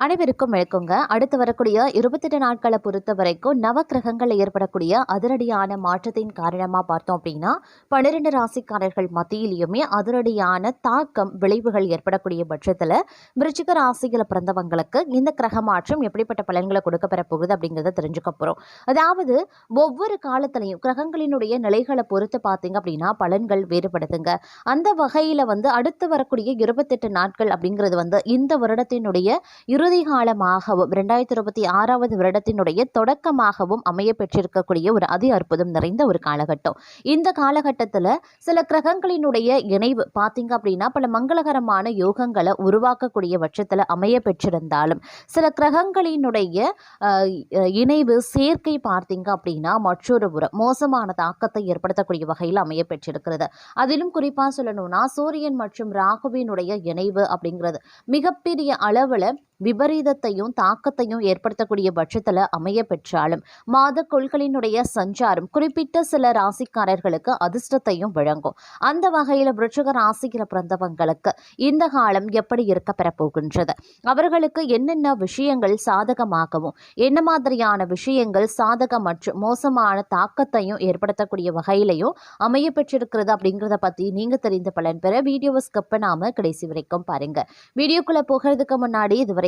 அனைவருக்கும் வணக்கங்க. அடுத்து வரக்கூடிய இருபத்தெட்டு நாட்களை பொறுத்த வரைக்கும் நவ கிரகங்களில் ஏற்படக்கூடிய அதிரடியான மாற்றத்தின் காரணமாக பார்த்தோம் அப்படின்னா பன்னிரெண்டு ராசிக்காரர்கள் மத்தியிலையுமே அதிரடியான தாக்கம் விளைவுகள் ஏற்படக்கூடிய பட்சத்தில் விருச்சிக ராசிகளை பிறந்தவங்களுக்கு இந்த கிரக மாற்றம் எப்படிப்பட்ட பலன்களை கொடுக்க பெற போகுது அப்படிங்கிறத தெரிஞ்சுக்க போகிறோம் அதாவது ஒவ்வொரு காலத்திலையும் கிரகங்களினுடைய நிலைகளை பொறுத்து பார்த்தீங்க அப்படின்னா பலன்கள் வேறுபடுதுங்க. அந்த வகையில் வந்து அடுத்து வரக்கூடிய இருபத்தெட்டு நாட்கள் அப்படிங்கிறது வந்து இந்த வருடத்தினுடைய இரு இறுதி காலமாகவும் ரெண்டாயிரத்தி இருபத்தி ஆறாவது வருடத்தினுடைய தொடக்கமாகவும் அமைய பெற்றிருக்கக்கூடிய ஒரு அதி அற்புதம் நிறைந்த ஒரு காலகட்டம். இந்த காலகட்டத்தில் சில கிரகங்களினுடைய இணைவு பார்த்தீங்க அப்படின்னா பல மங்களகரமான யோகங்களை உருவாக்கக்கூடிய பட்சத்தில் அமைய பெற்றிருந்தாலும் சில கிரகங்களினுடைய இணைவு சேர்க்கை பார்த்தீங்க அப்படின்னா மற்றொரு புறம் மோசமான தாக்கத்தை ஏற்படுத்தக்கூடிய வகையில் அமைய பெற்றிருக்கிறது அதிலும் குறிப்பாக சொல்லணும்னா சூரியன் மற்றும் ராகுவினுடைய இணைவு அப்படிங்கிறது மிகப்பெரிய அளவில் விபரீதத்தையும் தாக்கத்தையும் ஏற்படுத்தக்கூடிய பட்சத்தில் அமைய பெற்றாலும் மாத கொள்களினுடைய சஞ்சாரம் குறிப்பிட்ட சில ராசிக்காரர்களுக்கு அதிர்ஷ்டத்தையும் வழங்கும். அந்த வகையில் விருச்சிக ராசியில் பிறந்தவங்களுக்கு இந்த காலம் எப்படி இருக்க பெறப்போகின்றது? அவர்களுக்கு என்னென்ன விஷயங்கள் சாதகமாகவும் என்ன மாதிரியான விஷயங்கள் சாதக மற்றும் மோசமான தாக்கத்தையும் ஏற்படுத்தக்கூடிய வகையிலையும் அமைய பெற்றிருக்கிறது அப்படிங்கிறத பற்றி நீங்கள் தெரிந்த பலன் பெற வீடியோவை ஸ்கிப் பண்ணாமல் கடைசி வரைக்கும் பாருங்க. வீடியோக்குள்ளே போகிறதுக்கு முன்னாடி இதுவரை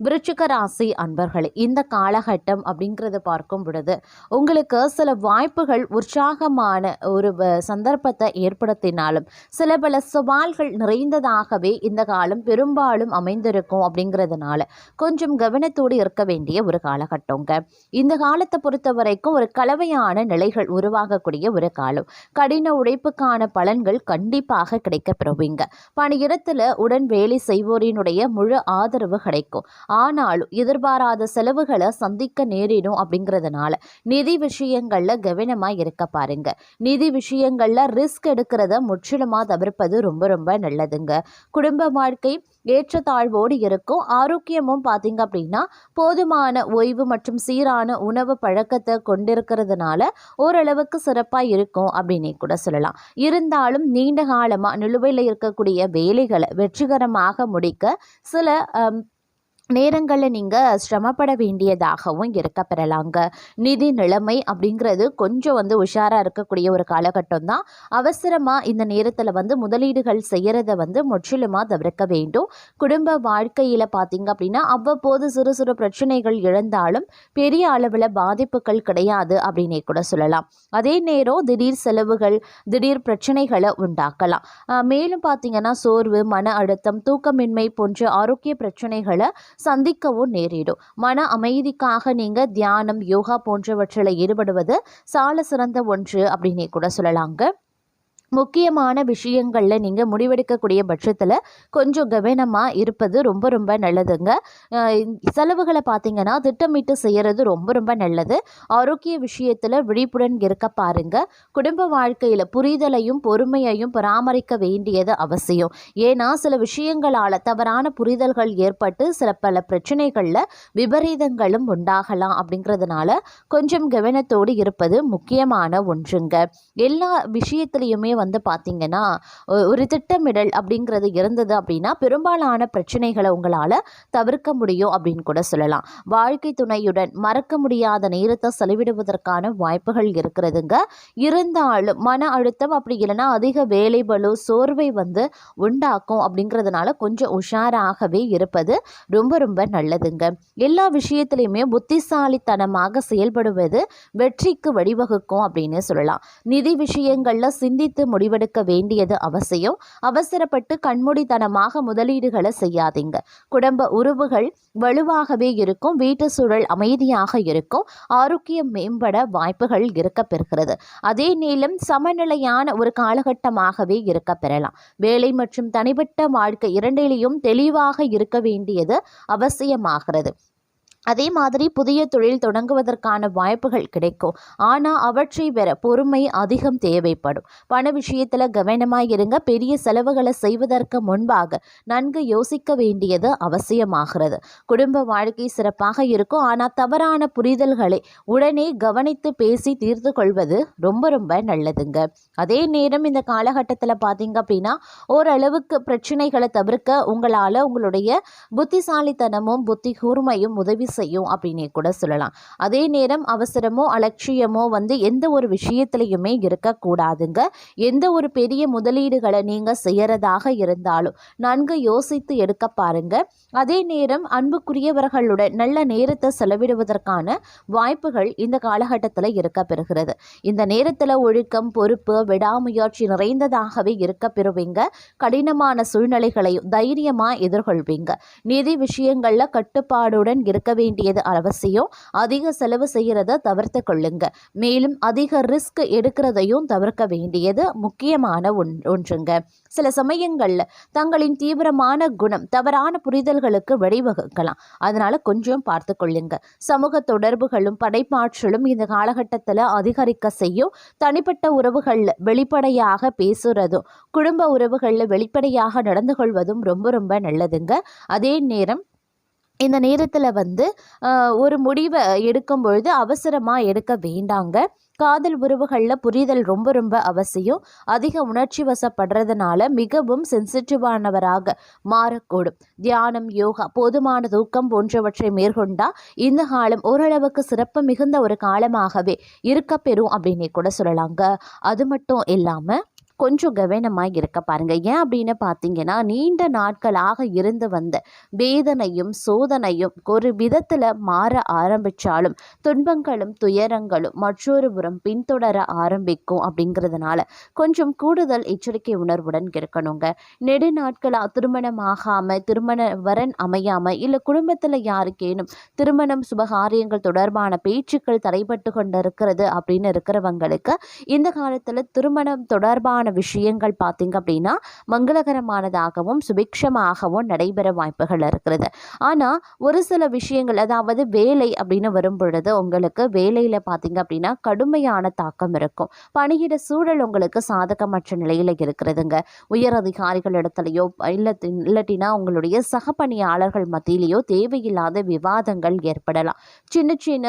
விருச்சிக ராசி அன்பர்களே இந்த காலகட்டம் அப்படிங்கிறத பார்க்கும் பொழுது உங்களுக்கு சில வாய்ப்புகள் உற்சாகமான ஒரு சந்தர்ப்பத்தை ஏற்படுத்தினாலும் சில பல சவால்கள் நிறைந்ததாகவே இந்த காலம் பெரும்பாலும் அமைந்திருக்கும் அப்படிங்கிறதுனால கொஞ்சம் கவனத்தோடு இருக்க வேண்டிய ஒரு காலகட்டங்க. இந்த காலத்தை பொறுத்த வரைக்கும் ஒரு கலவையான நிலைகள் உருவாகக்கூடிய ஒரு காலம். கடின உழைப்புக்கான பலன்கள் கண்டிப்பாக கிடைக்கப்பெறுவீங்க. பணியிடத்தில் உடன் வேலை செய்வோரினுடைய முழு ஆதரவு கிடைக்கும். ஆனாலும் எதிர்பாராத செலவுகளை சந்திக்க நேரிடும் அப்படிங்கிறதுனால நிதி விஷயங்களில் கவனமாக இருக்க பாருங்க. நிதி விஷயங்களில் ரிஸ்க் எடுக்கிறத முற்றிலுமாக தவிர்ப்பது ரொம்ப ரொம்ப நல்லதுங்க. குடும்ப வாழ்க்கை ஏற்றத்தாழ்வோடு இருக்கும். ஆரோக்கியமும் பார்த்தீங்க அப்படின்னா போதுமான ஓய்வு மற்றும் சீரான உணவு பழக்கத்தை கொண்டிருக்கிறதுனால ஓரளவுக்கு சிறப்பாக இருக்கும் அப்படின்னே கூட சொல்லலாம். இருந்தாலும் நீண்ட காலமாக நிலுவையில் இருக்கக்கூடிய வேலைகளை வெற்றிகரமாக முடிக்க சில நேரங்களில் நீங்கள் சிரமப்பட வேண்டியதாகவும் இருக்க பெறலாங்க. நிதி நிலைமை அப்படிங்கிறது கொஞ்சம் வந்து உஷாராக இருக்கக்கூடிய ஒரு காலகட்டம் தான். அவசரமாக இந்த நேரத்தில் வந்து முதலீடுகள் செய்கிறத வந்து முற்றிலுமாக தவிர்க்க வேண்டும். குடும்ப வாழ்க்கையில் பார்த்தீங்க அப்படின்னா அவ்வப்போது சிறு சிறு பிரச்சனைகள் இழந்தாலும் பெரிய அளவில் பாதிப்புகள் கிடையாது அப்படின்னே கூட சொல்லலாம். அதே நேரம் திடீர் செலவுகள் திடீர் பிரச்சனைகளை உண்டாக்கலாம். மேலும் பார்த்தீங்கன்னா சோர்வு மன அழுத்தம் தூக்கமின்மை போன்ற ஆரோக்கிய பிரச்சனைகளை சந்திக்கவும் நேரிடும். மன அமைதிக்காக நீங்கள் தியானம் யோகா போன்றவற்றில் ஈடுபடுவது சால சிறந்த ஒன்று அப்படின்னே கூட சொல்லலாங்க. முக்கியமான விஷயங்களில் நீங்கள் முடிவெடுக்கக்கூடிய பட்சத்தில் கொஞ்சம் கவனமாக இருப்பது ரொம்ப ரொம்ப நல்லதுங்க. செலவுகளை பார்த்தீங்கன்னா திட்டமிட்டு செய்கிறது ரொம்ப ரொம்ப நல்லது. ஆரோக்கிய விஷயத்தில் விழிப்புடன் இருக்க பாருங்கள் குடும்ப வாழ்க்கையில் புரிதலையும் பொறுமையையும் பராமரிக்க வேண்டியது அவசியம். ஏன்னா சில விஷயங்களால் தவறான புரிதல்கள் ஏற்பட்டு சில பல பிரச்சனைகளில் விபரீதங்களும் உண்டாகலாம் அப்படிங்கிறதுனால கொஞ்சம் கவனத்தோடு இருப்பது முக்கியமான ஒன்றுங்க. எல்லா விஷயத்துலையுமே வந்து பார்த்திங்கன்னா ஒரு திட்டமிடல் அப்படிங்கிறது இருந்தது அப்படின்னா பெரும்பாலான பிரச்சனைகளை உங்களால் தவிர்க்க முடியும் அப்படின்னு கூட சொல்லலாம். வாழ்க்கை துணையுடன் மறக்க முடியாத நேரத்தை செலவிடுவதற்கான வாய்ப்புகள் இருக்கிறதுங்க. இருந்தாலும் மன அழுத்தம் அப்படி இல்லைன்னா அதிக வேலை பளு சோர்வை வந்து உண்டாக்கும் அப்படிங்கிறதுனால கொஞ்சம் உஷாராகவே இருப்பது ரொம்ப ரொம்ப நல்லதுங்க. எல்லா விஷயத்துலையுமே புத்திசாலித்தனமாக செயல்படுவது வெற்றிக்கு வழிவகுக்கும் அப்படின்னு சொல்லலாம். நிதி விஷயங்களில் சிந்தித்து முடிவெடுக்க வேண்டியது அவசியம். அவசரப்பட்டு கண்மூடித்தனமாக முதலீடுகளை செய்யாதீங்க. குடும்ப உறவுகள் வலுவாகவே இருக்கும். வீட்டு சூழல் அமைதியாக இருக்கும். ஆரோக்கியம் மேம்பட வாய்ப்புகள் இருக்க பெறுகிறது. அதே நேரம் சமநிலையான ஒரு காலகட்டமாகவே இருக்க பெறலாம். வேலை மற்றும் தனிப்பட்ட வாழ்க்கை இரண்டிலையும் தெளிவாக இருக்க வேண்டியது அவசியமாகிறது. அதே மாதிரி புதிய தொழில் தொடங்குவதற்கான வாய்ப்புகள் கிடைக்கும். ஆனால் அவற்றை பெற பொறுமை அதிகம் தேவைப்படும். பண விஷயத்தில் கவனமாக இருங்க. பெரிய செலவுகளை செய்வதற்கு முன்பாக நன்கு யோசிக்க வேண்டியது அவசியமாகிறது. குடும்ப வாழ்க்கை சிறப்பாக இருக்கும். ஆனால் தவறான புரிதல்களை உடனே கவனித்து பேசி தீர்த்து கொள்வது ரொம்ப ரொம்ப நல்லதுங்க. அதே நேரம் இந்த காலகட்டத்தில் பார்த்தீங்க அப்படின்னா ஓரளவுக்கு பிரச்சனைகளை தவிர்க்க உங்களால் உங்களுடைய புத்திசாலித்தனமும் புத்தி கூர்மையும் உதவி செய்யும் அப்படின்னே கூட சொல்லலாம். அதே நேரம் அவசரமோ அலட்சியமோ வந்து எந்த ஒரு விஷயத்துலையுமே இருக்கக்கூடாதுங்க. எந்த ஒரு பெரிய முதலீடுகளை நீங்கள் செய்யறதாக இருந்தாலும் நன்கு யோசித்து எடுக்க பாருங்க. அதே நேரம் அன்புக்குரியவர்களுடன் நல்ல நேரத்தை செலவிடுவதற்கான வாய்ப்புகள் இந்த காலகட்டத்தில் இருக்க பெறுகிறது. இந்த நேரத்தில் ஒழுக்கம் பொறுப்பு விடாமுயற்சி நிறைந்ததாகவே இருக்க பெறுவீங்க. கடினமான சூழ்நிலைகளையும் தைரியமாக எதிர்கொள்வீங்க. நிதி விஷயங்களில் கட்டுப்பாடுடன் இருக்க வேண்டியது அவசியம் அதிக செலவு செய்கிறத தவிர்த்து கொள்ளுங்க. மேலும் அதிக ரிஸ்க் எடுக்கிறதையும் தவிர்க்க வேண்டியது முக்கியமான ஒன் ஒன்றுங்க. சில சமயங்களில் தங்களின் தீவிரமான குணம் தவறான புரிதல்களுக்கு வழிவகுக்கலாம். அதனால் கொஞ்சம் பார்த்து கொள்ளுங்க. சமூக தொடர்புகளும் படைப்பாற்றலும் இந்த காலகட்டத்தில் அதிகரிக்க செய்யும். தனிப்பட்ட உறவுகளில் வெளிப்படையாக பேசுறதும் குடும்ப உறவுகளில் வெளிப்படையாக நடந்து கொள்வதும் ரொம்ப ரொம்ப நல்லதுங்க. அதே நேரம் இந்த நேரத்தில் வந்து ஒரு முடிவை எடுக்கும் பொழுது அவசரமாக எடுக்க வேண்டாங்க. காதல் உறவுகளில் புரிதல் ரொம்ப ரொம்ப அவசியம். அதிக உணர்ச்சி வசப்படுறதுனால மிகவும் சென்சிட்டிவானவராக மாறக்கூடும். தியானம் யோகா போதுமான தூக்கம் போன்றவற்றை மேற்கொண்டா இந்த காலம் ஓரளவுக்கு சிறப்பு மிகுந்த ஒரு காலமாகவே இருக்கப்பெறும் அப்படின்னே கூட சொல்லலாங்க. அது மட்டும் இல்லாமல் கொஞ்சம் கவனமாக இருக்க பாருங்கள் ஏன் அப்படின்னு பார்த்தீங்கன்னா நீண்ட நாட்களாக இருந்து வந்த வேதனையும் சோதனையும் ஒரு விதத்தில் மாற ஆரம்பித்தாலும் துன்பங்களும் துயரங்களும் மற்றொரு புறம் பின்தொடர ஆரம்பிக்கும் அப்படிங்கிறதுனால கொஞ்சம் கூடுதல் எச்சரிக்கை உணர்வுடன் இருக்கணுங்க. நெடு நாட்களாக திருமணமாகாமல் திருமண வரன் அமையாமல் இல்லை குடும்பத்தில் யாருக்கேனும் திருமணம் சுபகாரியங்கள் தொடர்பான பேச்சுக்கள் தடைப்பட்டு கொண்டிருக்கிறது அப்படின்னு இருக்கிறவங்களுக்கு இந்த காலத்தில் திருமணம் தொடர்பான விஷயங்கள் பார்த்தீங்க அப்படின்னா மங்களகரமானதாகவும் சுபிக்ஷமாகவும் நடைபெற வாய்ப்புகள் இருக்கிறது. ஆனால் ஒரு சில விஷயங்கள் அதாவது வேலை அப்படின்னு வரும் பொழுது உங்களுக்கு வேலையில் பார்த்தீங்க அப்படின்னா கடுமையான தாக்கம் இருக்கும். பணியிட சூழல் உங்களுக்கு சாதகமற்ற நிலையில் இருக்கிறதுங்க. உயர் அதிகாரிகள் இடத்துலையோ இல்லை இல்லாட்டினா உங்களுடைய சக பணியாளர்கள் மத்தியிலேயோ தேவையில்லாத விவாதங்கள் ஏற்படலாம். சின்ன சின்ன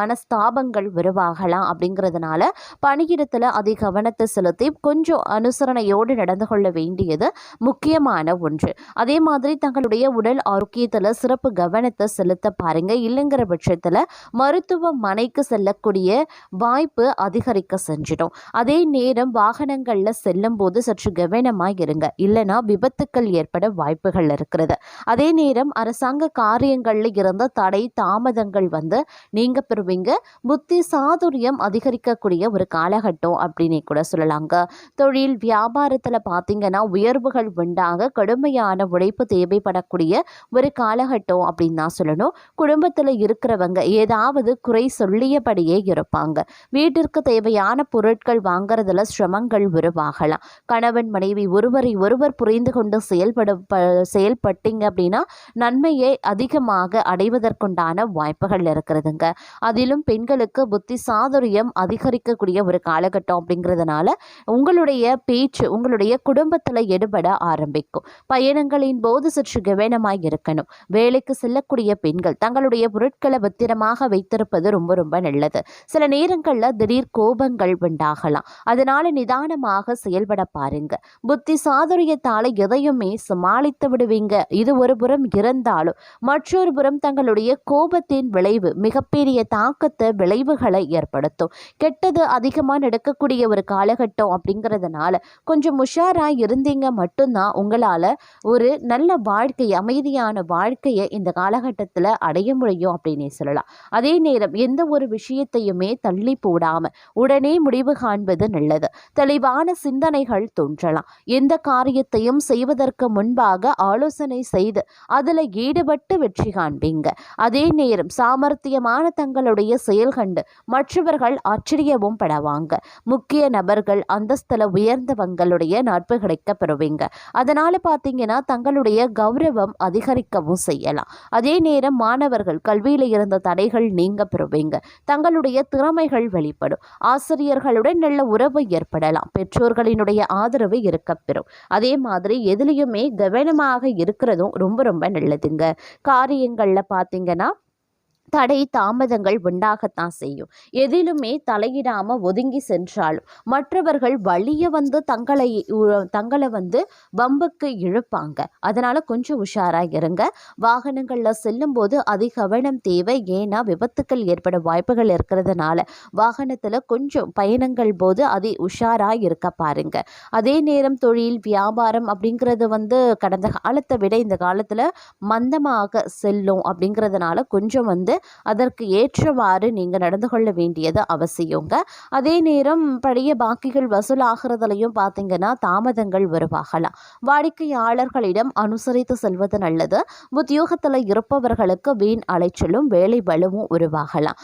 மனஸ்தாபங்கள் உருவாகலாம் அப்படிங்கிறதுனால பணியிடத்தில் அதிக கவனத்தை செலுத்தி கொஞ்சம் அனுசரணையோடு நடந்து கொள்ள வேண்டியது முக்கியமான ஒன்று. அதே மாதிரி தங்களுடைய உடல் ஆரோக்கியத்தில் சிறப்பு கவனத்தை செலுத்த பாருங்க. இல்லைங்கிற பட்சத்தில் மருத்துவமனைக்கு செல்லக்கூடிய வாய்ப்பு அதிகரிக்க செஞ்சிடும் அதே நேரம் வாகனங்களில் செல்லும் போது சற்று கவனமாக இருங்க. இல்லைன்னா விபத்துக்கள் ஏற்பட வாய்ப்புகள் இருக்கிறது. அதே நேரம் அரசாங்க காரியங்களில் இருந்த தடை தாமதங்கள் வந்து நீங்க பெறுவீங்க. புத்தி சாதுரியம் அதிகரிக்கக்கூடிய ஒரு காலகட்டம் அப்படின்னு கூட சொல்லலாங்க. தொழில் வியாபாரத்தில் பார்த்தீங்கன்னா உயர்வுகள் உண்டாக கடுமையான உழைப்பு தேவைப்படக்கூடிய ஒரு காலகட்டம் அப்படின்னு தான் சொல்லணும். குடும்பத்தில் இருக்கிறவங்க ஏதாவது குறை சொல்லியபடியே இருப்பாங்க. வீட்டிற்கு தேவையான பொருட்கள் வாங்குறதுல சிரமங்கள் உருவாகலாம். கணவன் மனைவி ஒருவரை ஒருவர் புரிந்து கொண்டு செயல்பட ப- செயல்பட்டீங்க அப்படின்னா நன்மையை அதிகமாக அடைவதற்குண்டான வாய்ப்புகள் இருக்கிறதுங்க. அதிலும் பெண்களுக்கு புத்தி சாதுரியம் அதிகரிக்கக்கூடிய ஒரு காலகட்டம் அப்படிங்கிறதுனால உங்களுடைய பேச்சு உங்களுடைய குடும்பத்தில் எடுபட ஆரம்பிக்கும். பயணங்களின் போது சற்று கவனமாக இருக்கணும். வேலைக்கு செல்லக்கூடிய பெண்கள் தங்களுடைய பொருட்களை பத்திரமாக வைத்திருப்பது ரொம்ப ரொம்ப நல்லது. சில நேரங்களில் திடீர் கோபங்கள் உண்டாகலாம். அதனால நிதானமாக செயல்பட பாருங்க. புத்தி சாதுரியத்தால் எதையுமே சமாளித்து விடுவீங்க. இது ஒரு புறம் இருந்தாலும் மற்றொரு புறம் தங்களுடைய கோபத்தின் விளைவு மிகப்பெரிய தாக்கத்தை விளைவுகளை ஏற்படுத்தும். கெட்டது அதிகமாக நடக்கக்கூடிய ஒரு காலகட்டம் அப்படிங்கிறதுனால கொஞ்சம் உஷாராக இருந்தீங்க மட்டும்தான் உங்களால் ஒரு நல்ல வாழ்க்கை அமைதியான வாழ்க்கையை இந்த காலகட்டத்தில் அடைய முடியும் அப்படின்னே சொல்லலாம். அதே நேரம் எந்த ஒரு விஷயத்தையுமே தள்ளி போடாமல் உடனே முடிவு காண்பது நல்லது. தெளிவான சிந்தனைகள் தோன்றலாம். எந்த காரியத்தையும் செய்வதற்கு முன்பாக ஆலோசனை செய்து அதில் ஈடுபட்டு வெற்றி காண்பீங்க. அதே நேரம் சாமர்த்தியமான தங்களுடைய செயல் கண்டு மற்றவர்கள் ஆச்சரியவும் படவாங்க. முக்கிய நபர்கள் அந்தஸ்தில் நல்ல உயர்ந்தவங்களுடைய நட்பு கிடைக்க பெறுவீங்க அதனால் பார்த்தீங்கன்னா தங்களுடைய கௌரவம் அதிகரிக்கவும் செய்யலாம். அதே நேரம் மாணவர்கள் கல்வியில் இருந்த தடைகள் நீங்க பெறுவீங்க. தங்களுடைய திறமைகள் வெளிப்படும். ஆசிரியர்களுடன் நல்ல உறவு ஏற்படலாம். பெற்றோர்களினுடைய ஆதரவு இருக்க பெறும் அதே மாதிரி எதுலேயுமே கவனமாக இருக்கிறதும் ரொம்ப ரொம்ப நல்லதுங்க. காரியங்களில் பார்த்தீங்கன்னா தடை தாமதங்கள் உண்டாகத்தான் செய்யும். எதிலுமே தலையிடாமல் ஒதுங்கி சென்றாலும் மற்றவர்கள் வழிய வந்து தங்களை உ- தங்களை வந்து வம்புக்கு இழுப்பாங்க. அதனால் கொஞ்சம் உஷாராக இருங்க. வாகனங்களில் செல்லும்போது அதிக கவனம் தேவை. ஏன்னா விபத்துக்கள் ஏற்பட வாய்ப்புகள் இருக்கிறதுனால வாகனத்தில் கொஞ்சம் பயணங்கள் போது அதை உஷாராக இருக்க பாருங்க. அதே நேரம் தொழில் வியாபாரம் அப்படிங்கிறது வந்து கடந்த காலத்தை விட இந்த காலத்தில் மந்தமாக செல்லும் அப்படிங்கிறதுனால கொஞ்சம் வந்து அதற்கு ஏற்றவாறு நீங்கள் நடந்து கொள்ள வேண்டியது அவசியங்க. அதே நேரம் பழைய பாக்கிகள் வசூலாகிறதுலையும் பார்த்தீங்கன்னா தாமதங்கள் உருவாகலாம். வாடிக்கையாளர்களிடம் அனுசரித்து செல்வது நல்லது. உத்தியோகத்தில் இருப்பவர்களுக்கு வீண் அலைச்சலும் வேலை வலுவும் உருவாகலாம்.